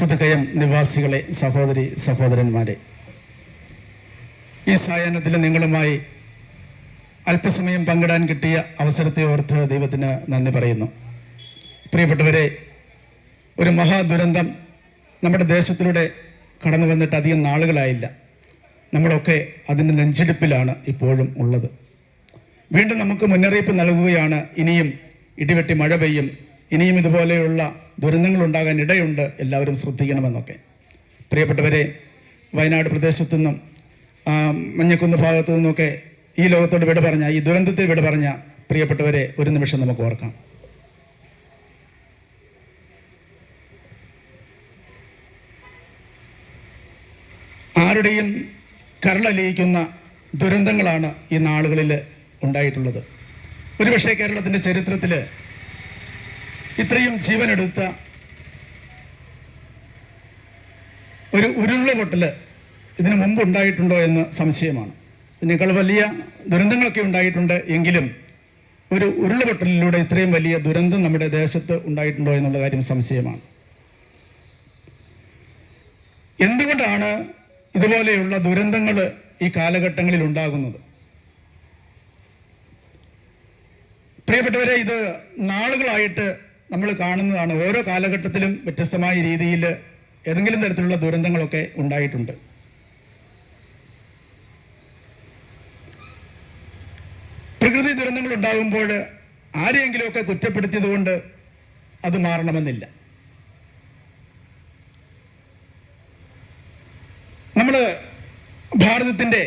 പുതുകയം നിവാസികളെ സഹോദരി സഹോദരന്മാരെ. ഈ സായാഹ്നത്തിൽ നിങ്ങളുമായി അല്പസമയം പങ്കിടാൻ കിട്ടിയ അവസരത്തെ ഓർത്ത് ദൈവത്തിന് നന്ദി പറയുന്നു. പ്രിയപ്പെട്ടവരെ ഒരു മഹാദുരന്തം നമ്മുടെ ദേശത്തിലൂടെ കടന്നു വന്നിട്ട് അധികം നാളുകളായില്ല. നമ്മളൊക്കെ അതിന്റെ നെഞ്ചെടുപ്പിലാണ് ഇപ്പോഴും ഉള്ളത്. വീണ്ടും നമുക്ക് മുന്നറിയിപ്പ് നൽകുകയാണ് ഇനിയും ഇടിവെട്ടി മഴ പെയ്യും ഇനിയും ഇതുപോലെയുള്ള ദുരന്തങ്ങൾ ഉണ്ടാകാൻ ഇടയുണ്ട് എല്ലാവരും ശ്രദ്ധിക്കണമെന്നൊക്കെ. പ്രിയപ്പെട്ടവരെ വയനാട് പ്രദേശത്തു നിന്നും മഞ്ഞക്കുന്ന് ഭാഗത്തു നിന്നൊക്കെ ഈ ലോകത്തോട് വിട പറഞ്ഞ ഈ ദുരന്തത്തിൽ വിട പറഞ്ഞ പ്രിയപ്പെട്ടവരെ ഒരു നിമിഷം നമുക്ക് ഓർക്കാം. ആരുടെയും കരളലിയിക്കുന്ന ദുരന്തങ്ങളാണ് ഈ നാളുകളിൽ ഉണ്ടായിട്ടുള്ളത്. ഒരുപക്ഷെ കേരളത്തിന്റെ ചരിത്രത്തിൽ ഇത്രയും ജീവനെടുത്ത ഒരു ഉരുളുപൊട്ടൽ ഇതിനു മുമ്പ് ഉണ്ടായിട്ടുണ്ടോ എന്ന് സംശയമാണ്. ഇതിനേക്കാൾ വലിയ ദുരന്തങ്ങളൊക്കെ ഉണ്ടായിട്ടുണ്ട് എങ്കിലും ഒരു ഉരുളുപൊട്ടലിലൂടെ ഇത്രയും വലിയ ദുരന്തം നമ്മുടെ ദേശത്ത് ഉണ്ടായിട്ടുണ്ടോ എന്നുള്ള കാര്യം സംശയമാണ്. എന്തുകൊണ്ടാണ് ഇതുപോലെയുള്ള ദുരന്തങ്ങൾ ഈ കാലഘട്ടങ്ങളിൽ ഉണ്ടാകുന്നത്? പ്രിയപ്പെട്ടവരെ ഇത് നാളുകളായിട്ട് നമ്മൾ കാണുന്നതാണ് ഓരോ കാലഘട്ടത്തിലും വ്യത്യസ്തമായ രീതിയിൽ ഏതെങ്കിലും തരത്തിലുള്ള ദുരന്തങ്ങളൊക്കെ ഉണ്ടായിട്ടുണ്ട്. പ്രകൃതി ദുരന്തങ്ങൾ ഉണ്ടാകുമ്പോൾ ആരെയെങ്കിലുമൊക്കെ കുറ്റപ്പെടുത്തിയതുകൊണ്ട് അത് മാറണമെന്നില്ല. നമ്മൾ ഭാരതത്തിന്റെ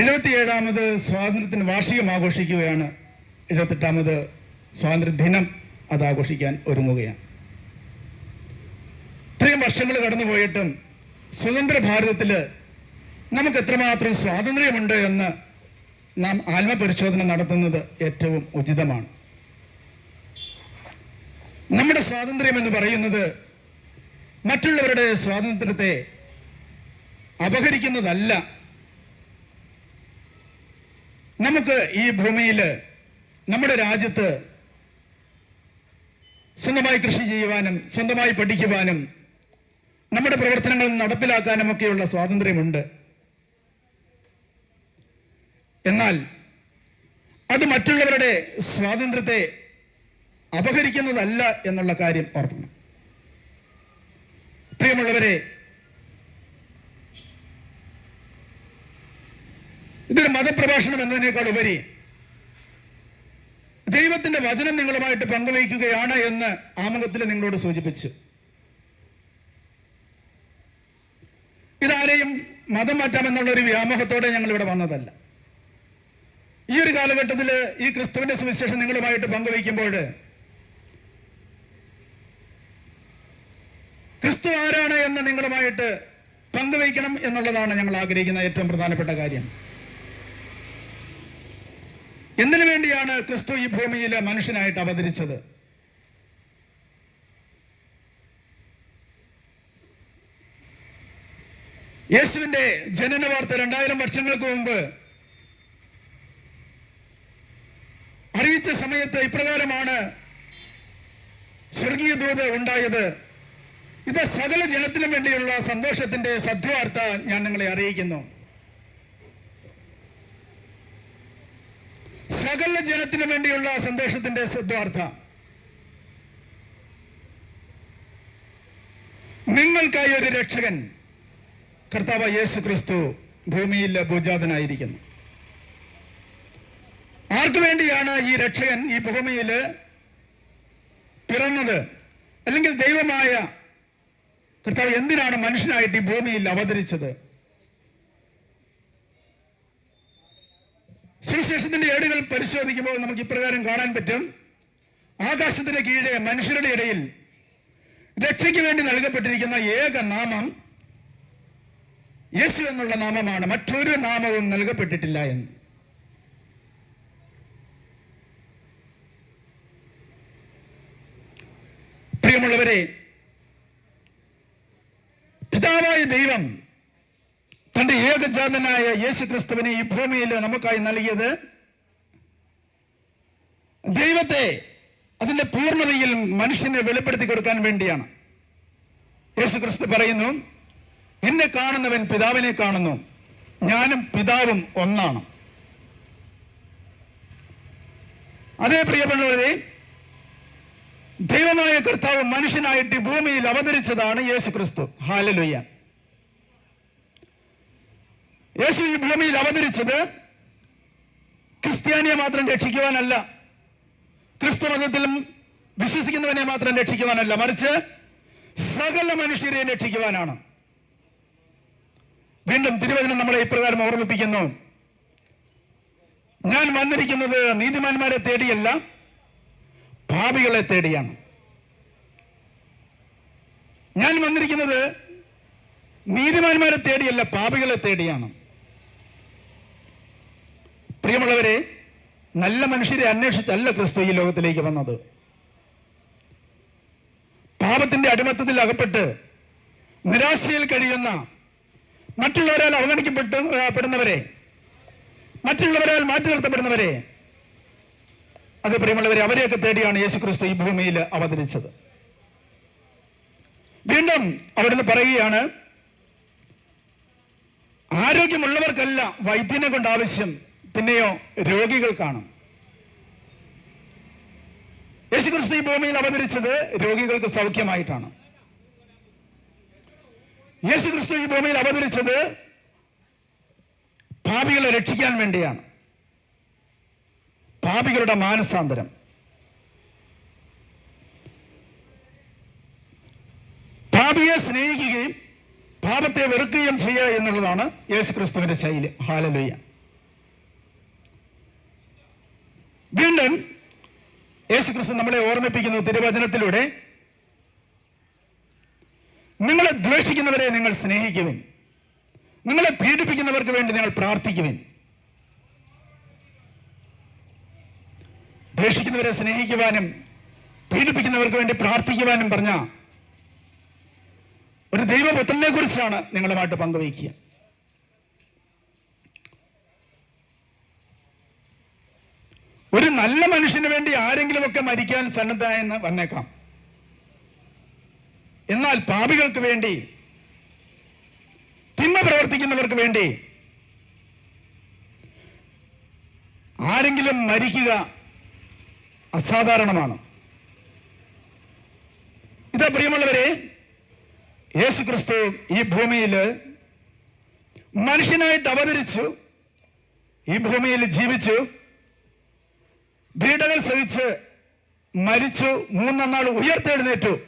എഴുപത്തിയേഴാമത് സ്വാതന്ത്ര്യത്തിന് വാർഷികം ആഘോഷിക്കുകയാണ് എഴുപത്തെട്ടാമത് സ്വാതന്ത്ര്യ ദിനം അത് ആഘോഷിക്കാൻ ഒരുങ്ങുകയാണ്. ഇത്രയും വർഷങ്ങൾ കടന്നുപോയിട്ടും സ്വതന്ത്ര ഭാരതത്തിൽ നമുക്ക് എത്രമാത്രം സ്വാതന്ത്ര്യമുണ്ട് എന്ന് നാം ആത്മപരിശോധന നടത്തുന്നത് ഏറ്റവും ഉചിതമാണ്. നമ്മുടെ സ്വാതന്ത്ര്യം എന്ന് പറയുന്നത് മറ്റുള്ളവരുടെ സ്വാതന്ത്ര്യത്തെ അപഹരിക്കുന്നതല്ല. നമുക്ക് ഈ ഭൂമിയിൽ നമ്മുടെ രാജ്യത്ത് സ്വന്തമായി കൃഷി ചെയ്യുവാനും സ്വന്തമായി പഠിക്കുവാനും നമ്മുടെ പ്രവർത്തനങ്ങൾ നടപ്പിലാക്കാനും ഒക്കെയുള്ള സ്വാതന്ത്ര്യമുണ്ട്. എന്നാൽ അത് മറ്റുള്ളവരുടെ സ്വാതന്ത്ര്യത്തെ അപഹരിക്കുന്നതല്ല എന്നുള്ള കാര്യം ഓർക്കണം. പ്രിയമുള്ളവരെ ഇതൊരു മതപ്രഭാഷണം എന്നതിനേക്കാൾ ഉപരി ദൈവത്തിന്റെ വചനം നിങ്ങളുമായിട്ട് പങ്കുവയ്ക്കുകയാണ് എന്ന് ആമുഖത്തിൽ നിങ്ങളോട് സൂചിപ്പിച്ചു. ഇതാരെയും മതം മാറ്റാമെന്നുള്ള ഒരു വ്യാമോഹത്തോടെ ഞങ്ങൾ ഇവിടെ വന്നതല്ല. ഈ ഒരു കാലഘട്ടത്തിൽ ഈ ക്രിസ്തുവിന്റെ സുവിശേഷം നിങ്ങളുമായിട്ട് പങ്കുവയ്ക്കുമ്പോൾ ക്രിസ്തു ആരാണ് എന്ന് നിങ്ങളുമായിട്ട് പങ്കുവയ്ക്കണം എന്നുള്ളതാണ് ഞങ്ങൾ ആഗ്രഹിക്കുന്ന ഏറ്റവും പ്രധാനപ്പെട്ട കാര്യം. എന്തിനു വേണ്ടിയാണ് ക്രിസ്തു ഈ ഭൂമിയിലെ മനുഷ്യനായിട്ട് അവതരിച്ചത്? യേശുവിന്റെ ജനന വാർത്ത രണ്ടായിരം വർഷങ്ങൾക്ക് മുമ്പ് അറിയിച്ച സമയത്ത് ഇപ്രകാരമാണ് സ്വർഗീയ ദൂത് ഉണ്ടായത്. ഇത് സകല ജനത്തിനു വേണ്ടിയുള്ള സന്തോഷത്തിന്റെ സദ്വാർത്ത ഞാൻ നിങ്ങളെ അറിയിക്കുന്നു. സകല ജനത്തിനു വേണ്ടിയുള്ള സന്തോഷത്തിന്റെ സിദ്ധാർത്ഥ നിങ്ങൾക്കായി ഒരു രക്ഷകൻ കർത്താവ് യേശു ക്രിസ്തു ഭൂമിയിൽ ഭൂജാതനായിരിക്കുന്നു. ആർക്കു വേണ്ടിയാണ് ഈ രക്ഷകൻ ഈ ഭൂമിയിൽ പിറന്നത്? അല്ലെങ്കിൽ ദൈവമായ കർത്താവ് എന്തിനാണ് മനുഷ്യനായിട്ട് ഈ ഭൂമിയിൽ അവതരിച്ചത്? സുവിശേഷത്തിന്റെ ഏടുകൾ പരിശോധിക്കുമ്പോൾ നമുക്ക് ഇപ്രകാരം കാണാൻ പറ്റും. ആകാശത്തിന് കീഴെ മനുഷ്യരുടെ ഇടയിൽ രക്ഷയ്ക്ക് വേണ്ടി നൽകപ്പെട്ടിരിക്കുന്ന ഏക നാമം യേശു എന്നുള്ള നാമമാണ്. മറ്റൊരു നാമവും നൽകപ്പെട്ടിട്ടില്ല എന്ന്. പ്രിയമുള്ളവരെ പിതാവായ ദൈവം തന്റെ ഏകജാതനായ യേശു ക്രിസ്തുവിനെ ഈ ഭൂമിയിൽ നമുക്കായി നൽകിയത് ദൈവത്തെ അതിന്റെ പൂർണതയിൽ മനുഷ്യനെ വെളിപ്പെടുത്തി കൊടുക്കാൻ വേണ്ടിയാണ്. യേശു ക്രിസ്തു പറയുന്നു എന്നെ കാണുന്നവൻ പിതാവിനെ കാണുന്നു. ഞാനും പിതാവും ഒന്നാണ്. അതേ പ്രിയപ്പെട്ടവരെ ദൈവമായ കർത്താവ് മനുഷ്യനായിട്ട് ഭൂമിയിൽ അവതരിച്ചതാണ് യേശു ക്രിസ്തു ഹാലലുയ്യ യേശു ഈ ഭൂമിയിൽ അവതരിച്ചത് ക്രിസ്ത്യാനിയെ മാത്രം രക്ഷിക്കുവാനല്ല ക്രിസ്തു മതത്തിലും വിശ്വസിക്കുന്നവനെ മാത്രം രക്ഷിക്കുവാനല്ല മറിച്ച് സകല മനുഷ്യരെയും രക്ഷിക്കുവാനാണ്. വീണ്ടും തിരുവചനം നമ്മളെ ഇപ്രകാരം ഓർമ്മിപ്പിക്കുന്നു. ഞാൻ വന്നിരിക്കുന്നത് നീതിമാന്മാരെ തേടിയല്ല പാപികളെ തേടിയാണ്. ഞാൻ വന്നിരിക്കുന്നത് നീതിമാന്മാരെ തേടിയല്ല പാപികളെ തേടിയാണ്. പ്രിയമുള്ളവരെ നല്ല മനുഷ്യരെ അന്വേഷിച്ചല്ല ക്രിസ്തു ഈ ലോകത്തിലേക്ക് വന്നത്. പാപത്തിന്റെ അടിമത്തത്തിൽ അകപ്പെട്ട് നിരാശയിൽ കഴിയുന്ന മറ്റുള്ളവരാൽ അവഗണിക്കപ്പെട്ട് പെടുന്നവരെ മറ്റുള്ളവരാൽ മാറ്റി നിർത്തപ്പെടുന്നവരെ അത് പ്രിയമുള്ളവരെ അവരെയൊക്കെ തേടിയാണ് യേശു ക്രിസ്തു ഈ ഭൂമിയിൽ അവതരിച്ചത്. വീണ്ടും അവിടുന്ന് പറയുകയാണ് ആരോഗ്യമുള്ളവർക്കല്ല വൈദ്യനെ കൊണ്ട് ആവശ്യം പിന്നെയോ രോഗികൾ കാണും. യേശുക്രിസ്തു ഈ ഭൂമിയിൽ അവതരിച്ചത് രോഗികൾക്ക് സൗഖ്യമായിട്ടാണ്. യേശുക്രിസ്തു ഈ ഭൂമിയിൽ അവതരിച്ചത് പാപികളെ രക്ഷിക്കാൻ വേണ്ടിയാണ്. പാപികളുടെ മാനസാന്തരം. പാപിയെ സ്നേഹിക്കുകയും പാപത്തെ വെറുക്കുകയും ചെയ്യുക എന്നുള്ളതാണ് യേശുക്രിസ്തുവിന്റെ ശൈലി. ഹാലലുയ്യ വീണ്ടും യേശുക്രിസ്തു നമ്മളെ ഓർമ്മിപ്പിക്കുന്നു തിരുവചനത്തിലൂടെ. നിങ്ങളെ ദ്വേഷിക്കുന്നവരെ നിങ്ങൾ സ്നേഹിക്കുവിൻ. നിങ്ങളെ പീഡിപ്പിക്കുന്നവർക്ക് വേണ്ടി നിങ്ങൾ പ്രാർത്ഥിക്കുവിൻ. ദ്വേഷിക്കുന്നവരെ സ്നേഹിക്കുവാനും പീഡിപ്പിക്കുന്നവർക്ക് വേണ്ടി പ്രാർത്ഥിക്കുവാനും പറഞ്ഞ ഒരു ദൈവപുത്രനെ കുറിച്ചാണ് നിങ്ങളുമായിട്ട് പങ്കുവയ്ക്കുക ഒരു നല്ല മനുഷ്യന് വേണ്ടി ആരെങ്കിലുമൊക്കെ മരിക്കാൻ സന്നദ്ധായെന്ന് വന്നേക്കാം. എന്നാൽ പാപികൾക്ക് വേണ്ടി തിന്മ പ്രവർത്തിക്കുന്നവർക്ക് വേണ്ടി ആരെങ്കിലും മരിക്കുക അസാധാരണമാണ്. ഇത് പ്രിയമുള്ളവരെ യേശു ക്രിസ്തു ഈ ഭൂമിയിൽ മനുഷ്യനായിട്ട് അവതരിച്ചു ഈ ഭൂമിയിൽ ജീവിച്ചു പീഡകൾ സഹിച്ച് മരിച്ചു മൂന്നാം നാൾ ഉയർത്തെഴുന്നേറ്റു.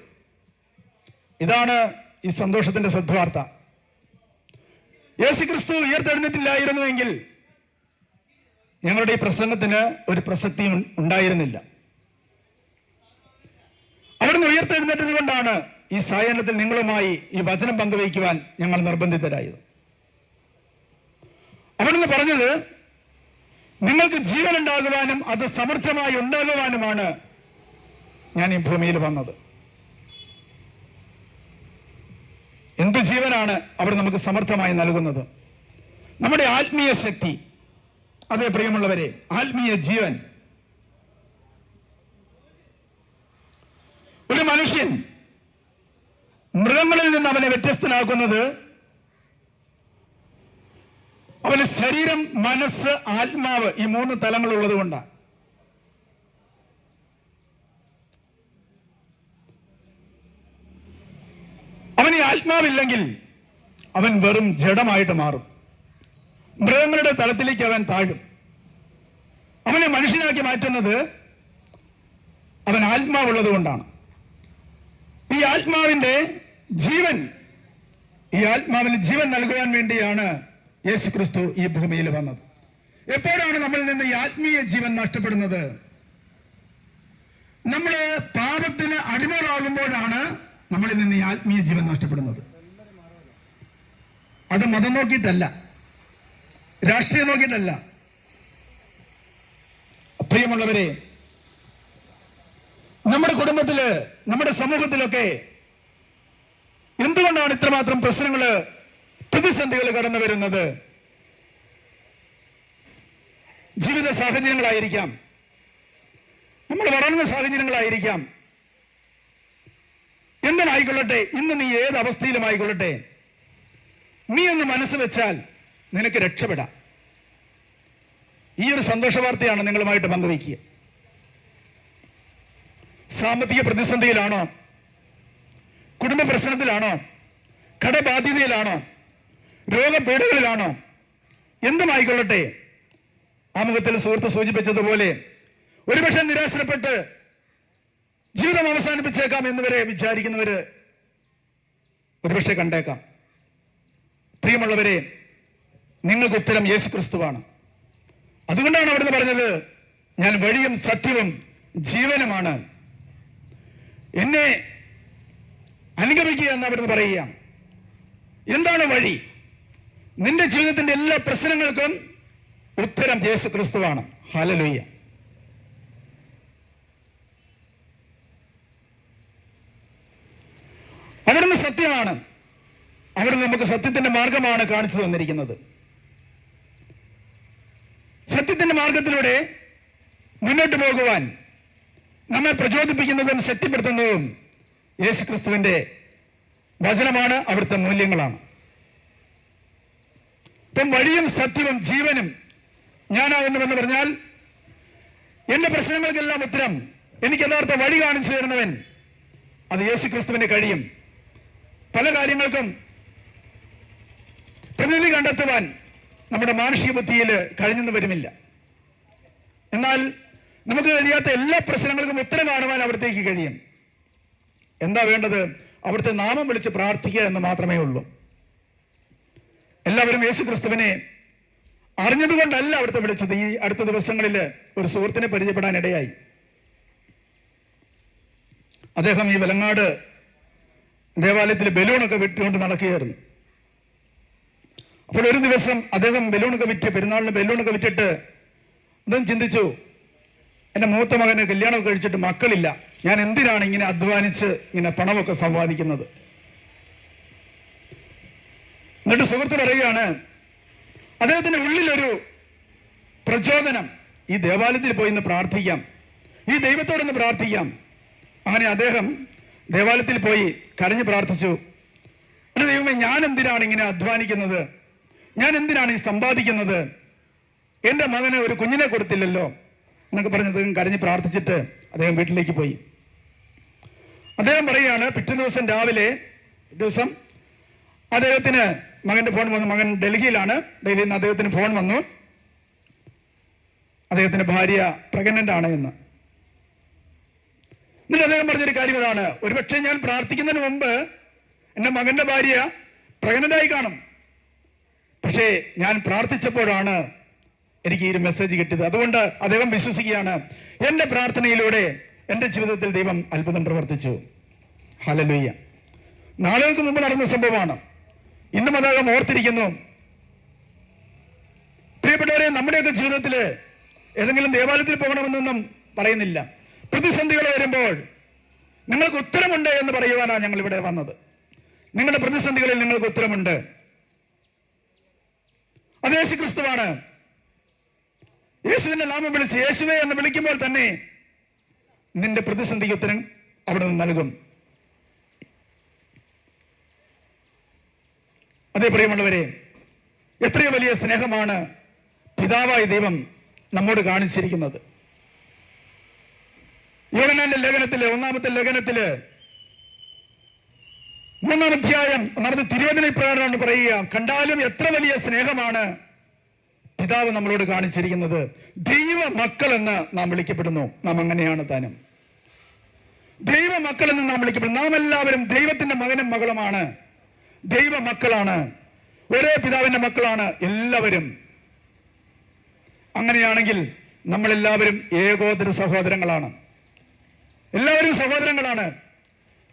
ഇതാണ് ഈ സന്തോഷത്തിന്റെ സദ്വാർത്ത. യേശു ക്രിസ്തു ഉയർത്തെഴുന്നിട്ടില്ലായിരുന്നുവെങ്കിൽ ഞങ്ങളുടെ ഈ പ്രസംഗത്തിന് ഒരു പ്രസക്തിയും ഉണ്ടായിരുന്നില്ല. അവിടുന്ന് ഉയർത്തെഴുന്നേറ്റത് കൊണ്ടാണ് ഈ സായനത്തിൽ നിങ്ങളുമായി ഈ വചനം പങ്കുവയ്ക്കുവാൻ ഞങ്ങൾ നിർബന്ധിതരായത്. അവിടുന്ന് പറഞ്ഞത് നിങ്ങൾക്ക് ജീവൻ ഉണ്ടാകുവാനും അത് സമൃദ്ധമായി ഉണ്ടാകുവാനുമാണ് ഞാൻ ഈ ഭൂമിയിൽ വന്നത്. എന്ത് ജീവനാണ് അവിടെ നമുക്ക് സമർത്ഥമായി നൽകുന്നത്? നമ്മുടെ ആത്മീയ ശക്തി. അതേ പ്രിയമുള്ളവരെ ആത്മീയ ജീവൻ. ഒരു മനുഷ്യൻ മൃഗങ്ങളിൽ നിന്ന് അവനെ വ്യത്യസ്തനാക്കുന്നത് അവന് ശരീരം മനസ്സ് ആത്മാവ് ഈ മൂന്ന് തലങ്ങൾ ഉള്ളത് കൊണ്ടാണ് അവന് ആത്മാവില്ലെങ്കിൽ അവൻ വെറും ജഡമായിട്ട് മാറും. മൃഗങ്ങളുടെ തലത്തിലേക്ക് അവൻ താഴും. അവനെ മനുഷ്യനാക്കി മാറ്റുന്നത് അവൻ ആത്മാവുള്ളത് കൊണ്ടാണ്. ഈ ആത്മാവിന്റെ ജീവൻ ഈ ആത്മാവിന് ജീവൻ നൽകുവാൻ വേണ്ടിയാണ് യേശു ക്രിസ്തു ഈ ഭൂമിയിൽ വന്നത്. എപ്പോഴാണ് നമ്മളിൽ നിന്ന് ഈ ആത്മീയ ജീവൻ നഷ്ടപ്പെടുന്നത്? നമ്മൾ പാപത്തിന് അടിമകളാകുമ്പോഴാണ് നമ്മളിൽ നിന്ന് ഈ ആത്മീയ ജീവൻ നഷ്ടപ്പെടുന്നത്. അത് മതം നോക്കിയിട്ടല്ല. രാഷ്ട്രീയം നോക്കിയിട്ടല്ല. പ്രിയമുള്ളവരെ നമ്മുടെ കുടുംബത്തിൽ നമ്മുടെ സമൂഹത്തിലൊക്കെ എന്തുകൊണ്ടാണ് ഇത്രമാത്രം പ്രശ്നങ്ങൾ പ്രതിസന്ധികൾ കടന്നു വരുന്നത്. ജീവിത സാഹചര്യങ്ങളായിരിക്കാം. നമ്മൾ വളർന്ന സാഹചര്യങ്ങളായിരിക്കാം. എന്തിനായിക്കൊള്ളട്ടെ? ഇന്ന് നീ ഏത് അവസ്ഥയിലും ആയിക്കൊള്ളട്ടെ നീ ഒന്ന് മനസ്സ് വെച്ചാൽ നിനക്ക് രക്ഷപ്പെടാം. ഈ ഒരു സന്തോഷ വാർത്തയാണ് നിങ്ങളുമായിട്ട് പങ്കുവയ്ക്കുക. സാമ്പത്തിക പ്രതിസന്ധിയിലാണോ? കുടുംബ പ്രശ്നത്തിലാണോ? കടബാധ്യതയിലാണോ? രോഗപീഠകളിലാണോ? എന്തുമായിക്കൊള്ളട്ടെ? ആമുഖത്തിൽ സുഹൃത്ത് സൂചിപ്പിച്ചതുപോലെ ഒരുപക്ഷെ നിരാശപ്പെട്ട് ജീവിതം അവസാനിപ്പിച്ചേക്കാം എന്ന് വരെ വിചാരിക്കുന്നവര് ഒരുപക്ഷെ കണ്ടേക്കാം. പ്രിയമുള്ളവരെ നിങ്ങൾക്ക് ഉത്തരം യേശു ക്രിസ്തുവാണ് അതുകൊണ്ടാണ് അവിടുന്ന് പറഞ്ഞത് ഞാൻ വഴിയും സത്യവും ജീവനുമാണ്. എന്നെ അനുഗമിക്കുക എന്ന് അവിടുന്ന് പറയുക എന്താണ് വഴി? നിന്റെ ജീവിതത്തിന്റെ എല്ലാ പ്രശ്നങ്ങൾക്കും ഉത്തരം യേശു ക്രിസ്തുവാണ് ഹലലുയ്യ അവിടുന്ന് സത്യമാണ്. അവിടുന്ന് നമുക്ക് സത്യത്തിന്റെ മാർഗമാണ് കാണിച്ചു തന്നിരിക്കുന്നത്. സത്യത്തിന്റെ മാർഗത്തിലൂടെ മുന്നോട്ട് പോകുവാൻ നമ്മെ പ്രചോദിപ്പിക്കുന്നതും ശക്തിപ്പെടുത്തുന്നതും യേശുക്രിസ്തുവിന്റെ വചനമാണ് അവിടുത്തെ മൂല്യങ്ങളാണ്. ഇപ്പം വഴിയും സത്യവും ജീവനും. ഞാനാകുന്നുവെന്ന് പറഞ്ഞാൽ എന്റെ പ്രശ്നങ്ങൾക്കെല്ലാം ഉത്തരം. എനിക്ക് യഥാർത്ഥ വഴി കാണിച്ചു തരുന്നവൻ അത് യേശു ക്രിസ്തുവിന് കഴിയും. പല കാര്യങ്ങൾക്കും പ്രതിനിധി കണ്ടെത്തുവാൻ നമ്മുടെ മാനുഷിക ബുദ്ധിയിൽ കഴിഞ്ഞെന്ന് വരുമില്ല എന്നാൽ നമുക്ക് കഴിയാത്ത എല്ലാ പ്രശ്നങ്ങൾക്കും ഉത്തരം കാണുവാൻ അവിടത്തേക്ക് കഴിയും. എന്താ വേണ്ടത്? അവിടുത്തെ നാമം വിളിച്ച് പ്രാർത്ഥിക്കുക എന്ന് മാത്രമേ ഉള്ളൂ. എല്ലാവരും യേശു ക്രിസ്തുവിനെ അറിഞ്ഞതുകൊണ്ടല്ല അവിടുത്തെ വിളിച്ചത്. ഈ അടുത്ത ദിവസങ്ങളിൽ ഒരു സുഹൃത്തിനെ പരിചയപ്പെടാൻ ഇടയായി അദ്ദേഹം ഈ വെലങ്ങാട് ദേവാലയത്തിൽ ബലൂണൊക്കെ വിട്ടുകൊണ്ട് നടക്കുകയായിരുന്നു. അപ്പോൾ ഒരു ദിവസം അദ്ദേഹം ബലൂണൊക്കെ വിറ്റ് പെരുന്നാളിന് ബലൂണൊക്കെ വിറ്റിട്ട് അദ്ദേഹം ചിന്തിച്ചു എന്റെ മൂത്ത മകന് കല്യാണമൊക്കെ കഴിച്ചിട്ട് മക്കളില്ല. ഞാൻ എന്തിനാണ് ഇങ്ങനെ അധ്വാനിച്ച് ഇങ്ങനെ പണമൊക്കെ സമ്പാദിക്കുന്നത്? എന്നിട്ട് സുഹൃത്ത് പറയുകയാണ് അദ്ദേഹത്തിന്റെ ഉള്ളിലൊരു പ്രചോദനം. ഈ ദേവാലയത്തിൽ പോയി ഇന്ന് പ്രാർത്ഥിക്കാം. ഈ ദൈവത്തോടൊന്ന് പ്രാർത്ഥിക്കാം. അങ്ങനെ അദ്ദേഹം ദേവാലയത്തിൽ പോയി കരഞ്ഞു പ്രാർത്ഥിച്ചു. ഒരു ദൈവമേ ഞാൻ എന്തിനാണ് ഇങ്ങനെ അധ്വാനിക്കുന്നത്? ഞാൻ എന്തിനാണ് ഈ സമ്പാദിക്കുന്നത്? എന്റെ മകനെ ഒരു കുഞ്ഞിനെ കൊടുത്തില്ലല്ലോ? എന്നൊക്കെ പറഞ്ഞ് അദ്ദേഹം കരഞ്ഞ് പ്രാർത്ഥിച്ചിട്ട് അദ്ദേഹം വീട്ടിലേക്ക് പോയി. അദ്ദേഹം പറയുകയാണ് പിറ്റേ ദിവസം രാവിലെ ദിവസം അദ്ദേഹത്തിന് മകന്റെ ഫോൺ വന്നു. മകൻ ഡൽഹിയിലാണ്. ഡൽഹിയിൽ നിന്ന് അദ്ദേഹത്തിന് ഫോൺ വന്നു. അദ്ദേഹത്തിന്റെ ഭാര്യ പ്രഗ്നന്റ് ആണ് എന്ന്. എന്നിട്ട് അദ്ദേഹം പറഞ്ഞൊരു കാര്യം ഇതാണ്. ഒരുപക്ഷെ ഞാൻ പ്രാർത്ഥിക്കുന്നതിന് മുമ്പ് എന്റെ മകന്റെ ഭാര്യ പ്രഗ്നന്റ് ആയി കാണും. പക്ഷേ ഞാൻ പ്രാർത്ഥിച്ചപ്പോഴാണ് എനിക്ക് ഈ ഒരു മെസ്സേജ് കിട്ടിയത്. അതുകൊണ്ട് അദ്ദേഹം വിശ്വസിക്കുകയാണ്. എന്റെ പ്രാർത്ഥനയിലൂടെ എന്റെ ജീവിതത്തിൽ ദൈവം അത്ഭുതം പ്രവർത്തിച്ചു. ഹലലുയ്യ നാളുകൾക്ക് മുമ്പ് നടന്ന സംഭവമാണ്. ഇന്നും അദ്ദേഹം ഓർത്തിരിക്കുന്നു. പ്രിയപ്പെട്ടവരെ നമ്മുടെയൊക്കെ ജീവിതത്തിൽ ഏതെങ്കിലും ദേവാലയത്തിൽ പോകണമെന്നൊന്നും പറയുന്നില്ല. പ്രതിസന്ധികൾ വരുമ്പോൾ നിങ്ങൾക്ക് ഉത്തരമുണ്ട് എന്ന് പറയുവാനാണ് ഞങ്ങൾ ഇവിടെ വന്നത്. നിങ്ങളുടെ പ്രതിസന്ധികളിൽ നിങ്ങൾക്ക് ഉത്തരമുണ്ട്. അത് യേശു ക്രിസ്തുവാണ് യേശുവിന്റെ നാമം വിളിച്ച് യേശുവേ എന്ന് വിളിക്കുമ്പോൾ തന്നെ നിന്റെ പ്രതിസന്ധിക്ക് ഉത്തരം അവിടെ നിന്ന് നൽകും. അതേ പ്രിയമുള്ളവരെ എത്ര വലിയ സ്നേഹമാണ് പിതാവായ ദൈവം നമ്മോട് കാണിച്ചിരിക്കുന്നത്. യോഗനാന്റെ ലേഖനത്തിൽ ഒന്നാമത്തെ ലേഖനത്തിൽ മൂന്നാം അധ്യായം ഒന്നാമത്തെ തിരുവചന പ്രകാരമാണ് പറയുക കണ്ടാലും എത്ര വലിയ സ്നേഹമാണ് പിതാവ് നമ്മളോട് കാണിച്ചിരിക്കുന്നത്. ദൈവ മക്കൾ എന്ന് നാം വിളിക്കപ്പെടുന്നു. നാം അങ്ങനെയാണ് താനും. ദൈവ മക്കൾ എന്ന് നാം വിളിക്കപ്പെടുന്നു. നാം എല്ലാവരും ദൈവത്തിന്റെ മകനും മകളുമാണ്. ദൈവ മക്കളാണ് ഒരേ പിതാവിന്റെ മക്കളാണ് എല്ലാവരും. അങ്ങനെയാണെങ്കിൽ നമ്മളെല്ലാവരും ഏകോദര സഹോദരങ്ങളാണ്. എല്ലാവരും സഹോദരങ്ങളാണ്.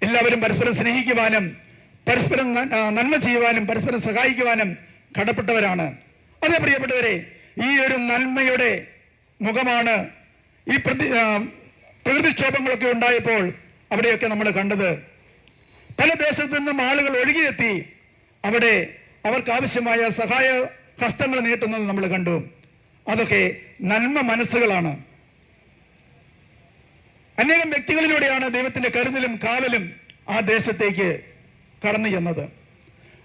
എല്ലാവരും പരസ്പരം സ്നേഹിക്കുവാനും പരസ്പരം നന്മ ചെയ്യുവാനും പരസ്പരം സഹായിക്കുവാനും കടപ്പെട്ടവരാണ്. അതേ പ്രിയപ്പെട്ടവരെ ഈ ഒരു നന്മയുടെ മുഖമാണ് ഈ പ്രതി പ്രകൃതിക്ഷോഭങ്ങളൊക്കെ ഉണ്ടായപ്പോൾ അവിടെയൊക്കെ നമ്മൾ കണ്ടത്. പല ദേശത്തു നിന്നും ആളുകൾ ഒഴുകിയെത്തി അവിടെ അവർക്ക് ആവശ്യമായ സഹായ ഹസ്തങ്ങൾ നീട്ടുന്നത് നമ്മൾ കണ്ടു. അതൊക്കെ നന്മ മനസ്സുകളാണ്. അനേകം വ്യക്തികളിലൂടെയാണ് ദൈവത്തിന്റെ കരുതലും കാവലും ആ ദേശത്തേക്ക് കടന്നു ചെന്നത്.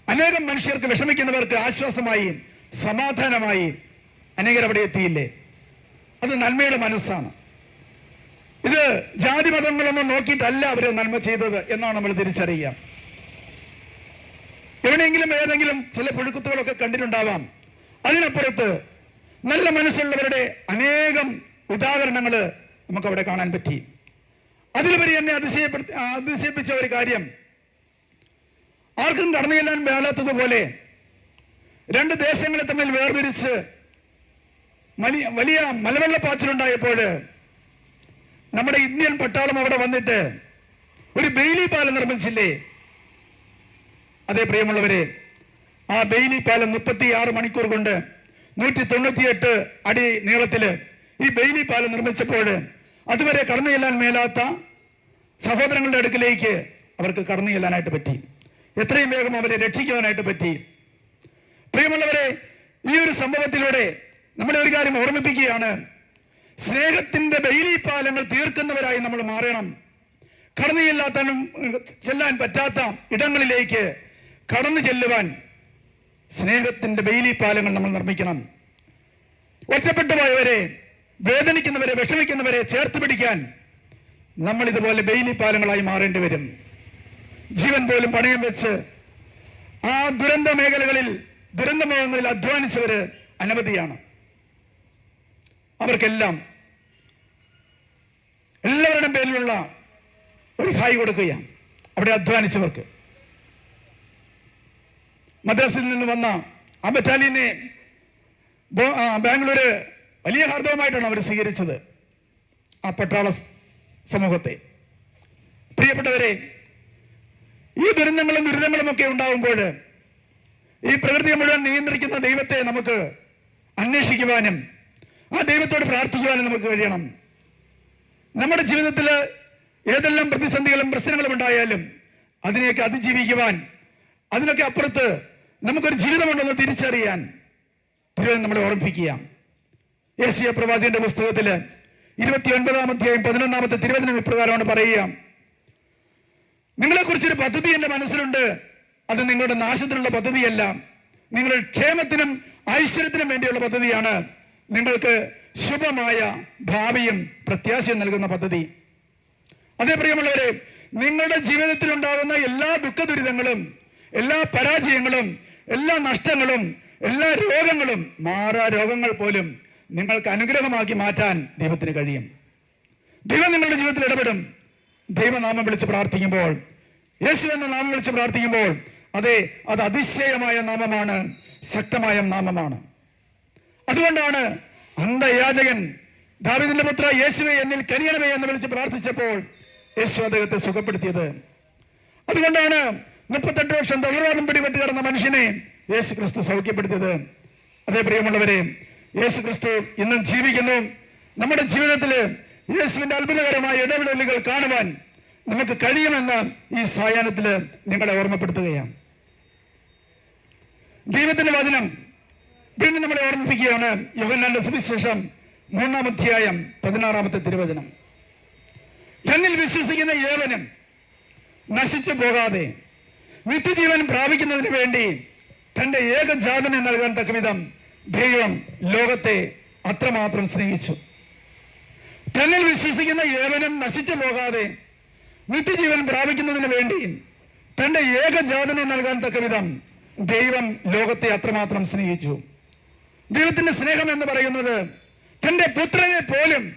അനേകം മനുഷ്യർക്ക് വിഷമിക്കുന്നവർക്ക് ആശ്വാസമായി സമാധാനമായി അനേകർ അവിടെ എത്തിയില്ലേ? അത് നന്മയുടെ മനസ്സാണ്. ഇത് ജാതി മതങ്ങളൊന്നും നോക്കിയിട്ടല്ല അവർ നന്മ ചെയ്തത് എന്നാണ് നമ്മൾ തിരിച്ചറിയുക. എവിടെയെങ്കിലും ഏതെങ്കിലും ചില പുഴുക്കുത്തുകളൊക്കെ കണ്ടിട്ടുണ്ടാവാം. അതിനപ്പുറത്ത് നല്ല മനസ്സുള്ളവരുടെ അനേകം ഉദാഹരണങ്ങൾ നമുക്കവിടെ കാണാൻ പറ്റി. അതിലുപരി എന്നെ അതിശയപ്പെടുത്തി അതിശയിപ്പിച്ച ഒരു കാര്യം. ആർക്കും കടന്നു ചെല്ലാൻ രണ്ട് ദേശങ്ങളെ തമ്മിൽ വേർതിരിച്ച് വലിയ മലവെള്ളപ്പാച്ചിലുണ്ടായപ്പോൾ നമ്മുടെ ഇന്ത്യൻ പട്ടാളം അവിടെ വന്നിട്ട് ഒരു ബെയിലി പാലം നിർമ്മിച്ചില്ലേ? അതേ പ്രിയമുള്ളവരെ ആ ബെയിലി പാലം മുപ്പത്തി ആറ് മണിക്കൂർ കൊണ്ട് നൂറ്റി തൊണ്ണൂറ്റിയെട്ട് അടി നീളത്തിൽ ഈ ബെയിലി പാലം നിർമ്മിച്ചപ്പോൾ അതുവരെ കടന്നു ചെല്ലാൻ മേലാത്ത സഹോദരങ്ങളുടെ അടുക്കിലേക്ക് അവർക്ക് കടന്നു ചെല്ലാനായിട്ട് പറ്റി. എത്രയും വേഗം അവരെ രക്ഷിക്കുവാനായിട്ട് പറ്റി. പ്രിയമുള്ളവരെ ഈ ഒരു സംഭവത്തിലൂടെ നമ്മളെ ഒരു കാര്യം ഓർമ്മിപ്പിക്കുകയാണ്. സ്നേഹത്തിന്റെ ബെയിലി പാലങ്ങൾ തീർക്കുന്നവരായി നമ്മൾ മാറണം. കടന്നു ചെല്ലാത്തനും ചെല്ലാൻ പറ്റാത്ത ഇടങ്ങളിലേക്ക് കടന്നു ചെല്ലുവാൻ സ്നേഹത്തിന്റെ ബെയിലി പാലങ്ങൾ നമ്മൾ നിർമ്മിക്കണം. ഒറ്റപ്പെട്ടു പോയവരെ വേദനിക്കുന്നവരെ വിഷമിക്കുന്നവരെ ചേർത്ത് പിടിക്കാൻ നമ്മൾ ഇതുപോലെ ബെയിലി പാലങ്ങളായി മാറേണ്ടി വരും. ജീവൻ പോലും പണയം വെച്ച് ആ ദുരന്ത മേഖലകളിൽ ദുരന്തമുഖങ്ങളിൽ അധ്വാനിച്ചവര് അനവധിയാണ്. അവർക്കെല്ലാം എല്ലാവരുടെയും പേരിലുള്ള ഒരു ഹായ് കൊടുക്കുകയാണ്. അവിടെ അധ്വാനിച്ചവർക്ക്. മദ്രാസിൽ നിന്ന് വന്ന ആ ബറ്റാലിയനെ ബാംഗ്ലൂര് വലിയ ഹാർദവമായിട്ടാണ് അവർ സ്വീകരിച്ചത്. ആ പട്ടാള സമൂഹത്തെ. പ്രിയപ്പെട്ടവരെ ഈ ദുരന്തങ്ങളും ദുരിതങ്ങളും ഒക്കെ ഉണ്ടാകുമ്പോൾ ഈ പ്രകൃതിയെ മുഴുവൻ നിയന്ത്രിക്കുന്ന ദൈവത്തെ നമുക്ക് അന്വേഷിക്കുവാനും ആ ദൈവത്തോട് പ്രാർത്ഥിക്കുവാനും നമുക്ക് കഴിയണം. നമ്മുടെ ജീവിതത്തിൽ ഏതെല്ലാം പ്രതിസന്ധികളും പ്രശ്നങ്ങളും ഉണ്ടായാലും അതിനെയൊക്കെ അതിജീവിക്കുവാൻ അതിനൊക്കെ അപ്പുറത്ത് നമുക്കൊരു ജീവിതമുണ്ടെന്ന് തിരിച്ചറിയാൻ തിരുവനന്തപുരം നമ്മളെ ഓർമ്മിപ്പിക്കുക. യേശിയ പ്രവാചകന്റെ പുസ്തകത്തിൽ ഇരുപത്തി ഒൻപതാം അധ്യായം പതിനൊന്നാമത്തെ തിരുവചനം ഇപ്രകാരമാണ് പറയുക. നിങ്ങളെ കുറിച്ചൊരു പദ്ധതി എന്റെ മനസ്സിലുണ്ട്. അത് നിങ്ങളുടെ നാശത്തിനുള്ള പദ്ധതിയല്ല. നിങ്ങളുടെ ക്ഷേമത്തിനും ഐശ്വര്യത്തിനും വേണ്ടിയുള്ള പദ്ധതിയാണ്. നിങ്ങൾക്ക് ശുഭമായ ഭാവിയും പ്രത്യാശയും നൽകുന്ന പദ്ധതി. അതേ പ്രിയമുള്ളവരെ നിങ്ങളുടെ ജീവിതത്തിൽ ഉണ്ടാകുന്ന എല്ലാ ദുഃഖ ദുരിതങ്ങളും എല്ലാ പരാജയങ്ങളും എല്ലാ നഷ്ടങ്ങളും എല്ലാ രോഗങ്ങളും മാറാ രോഗങ്ങൾ പോലും നിങ്ങൾക്ക് അനുഗ്രഹമാക്കി മാറ്റാൻ ദൈവത്തിന് കഴിയും. ദൈവം നിങ്ങളുടെ ജീവിതത്തിൽ ഇടപെടും. ദൈവനാമം വിളിച്ച് പ്രാർത്ഥിക്കുമ്പോൾ യേശു എന്ന നാമം വിളിച്ച് പ്രാർത്ഥിക്കുമ്പോൾ അതെ അത് അതിശയമായ നാമമാണ് ശക്തമായ നാമമാണ്. അതുകൊണ്ടാണ് അന്ധയാചകൻ ദാവിദിന്റെ പുത്ര യേശുവെ എന്നിൽ കനിയണമേ എന്ന് വിളിച്ച് പ്രാർത്ഥിച്ചപ്പോൾ യേശു അദ്ദേഹത്തെ സുഖപ്പെടുത്തിയത്. അതുകൊണ്ടാണ് മുപ്പത്തെട്ട് വർഷം തളർവാദം പിടിപെട്ട് കിടന്ന മനുഷ്യനെ യേശു ക്രിസ്തു സൗഖ്യപ്പെടുത്തിയത്. അതേ പ്രിയമുള്ളവരെ യേശു ക്രിസ്തു ഇന്നും ജീവിക്കുന്നു. നമ്മുടെ ജീവിതത്തിൽ യേശുവിന്റെ അത്ഭുതകരമായ ഇടപെടലുകൾ കാണുവാൻ നമുക്ക് കഴിയുമെന്ന് ഈ സായാഹ്നത്തിൽ നിങ്ങളെ ഓർമ്മപ്പെടുത്തുകയാണ്. ദൈവത്തിന്റെ വചനം വീണ്ടും നമ്മളെ ഓർമ്മിപ്പിക്കുകയാണ് യോഹന്നാന്റെ സുവിശേഷം മൂന്നാം അധ്യായം പതിനാറാമത്തെ തിരുവചനം. തന്നിൽ വിശ്വസിക്കുന്ന ഏവനും നശിച്ചു പോകാതെ നിത്യജീവൻ പ്രാപിക്കുന്നതിന് വേണ്ടി തന്റെ ഏകജാതനെ നൽകാൻ തക്കവിധം ദൈവം ലോകത്തെ അത്രമാത്രം സ്നേഹിച്ചു. തന്നിൽ വിശ്വസിക്കുന്ന ഏവനും നശിച്ചു പോകാതെ നിത്യജീവൻ പ്രാപിക്കുന്നതിന് വേണ്ടി തന്റെ ഏകജാതനെ നൽകാൻ തക്കവിധം ദൈവം ലോകത്തെ അത്രമാത്രം സ്നേഹിച്ചു. ദൈവത്തിന്റെ സ്നേഹം എന്ന് പറയുന്നത് തന്റെ പുത്രനെ പോലും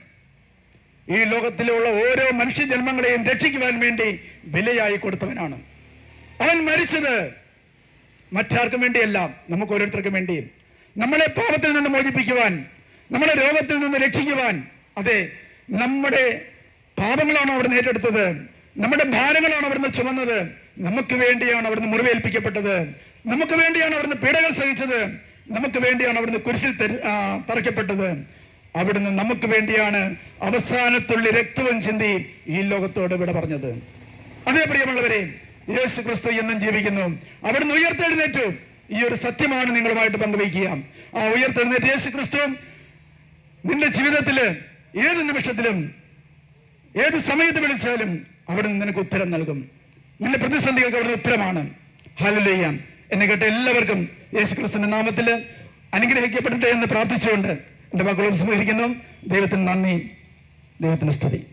ഈ ലോകത്തിലുള്ള ഓരോ മനുഷ്യജന്മങ്ങളെയും രക്ഷിക്കുവാൻ വേണ്ടി വിലയായി കൊടുത്തവനാണ്. അവൻ മരിച്ചത് മറ്റാർക്കും വേണ്ടിയല്ല നമുക്ക് ഓരോരുത്തർക്കും വേണ്ടി. നമ്മളെ പാപത്തിൽ നിന്ന് മോചിപ്പിക്കുവാൻ നമ്മളെ രോഗത്തിൽ നിന്ന് രക്ഷിക്കുവാൻ. അതെ നമ്മുടെ പാപങ്ങളാണ് അവിടുന്ന് ഏറ്റെടുത്തത്. നമ്മുടെ ഭാരങ്ങളാണ് അവിടുന്ന് ചുമന്നത്. നമുക്ക് വേണ്ടിയാണ് അവിടുന്ന് മുറിവേൽപ്പിക്കപ്പെട്ടത്. നമുക്ക് വേണ്ടിയാണ് അവിടുന്ന് പീഡകൾ സഹിച്ചത്. നമുക്ക് വേണ്ടിയാണ് അവിടുന്ന് കുരിശിൽ തറയ്ക്കപ്പെട്ടത്. അവിടുന്ന് നമുക്ക് വേണ്ടിയാണ് അവസാനത്തുള്ളി രക്തവും ചിന്തി ഈ ലോകത്തോട് വിട പറഞ്ഞത്. അതേ പ്രിയമുള്ളവരെ യേശു ക്രിസ്തു എന്നും ജീവിക്കുന്നു. അവിടുന്ന് ഉയർത്തെഴുന്നേറ്റു. ഈ ഒരു സത്യമാണ് നിങ്ങളുമായിട്ട് പങ്കുവയ്ക്കുക. ആ ഉയർത്തെഴുന്നേറ്റ് യേശു ക്രിസ്തു നിന്റെ ജീവിതത്തിൽ ഏത് നിമിഷത്തിലും ഏത് സമയത്ത് വിളിച്ചാലും അവിടുന്ന് നിനക്ക് ഉത്തരം നൽകും. നിന്റെ പ്രതിസന്ധികൾക്ക് അവിടുന്ന് ഉത്തരമാണ്. ഹാലുലയ്യ എന്നെ കേട്ട എല്ലാവർക്കും യേശു ക്രിസ്തുവിന്റെ നാമത്തിൽ അനുഗ്രഹിക്കപ്പെടട്ടെ എന്ന് പ്രാർത്ഥിച്ചുകൊണ്ട് എന്റെ മക്കളും സ്മരിക്കുന്നു ദൈവത്തിന് നന്ദി. ദൈവത്തിന് സ്തുതി.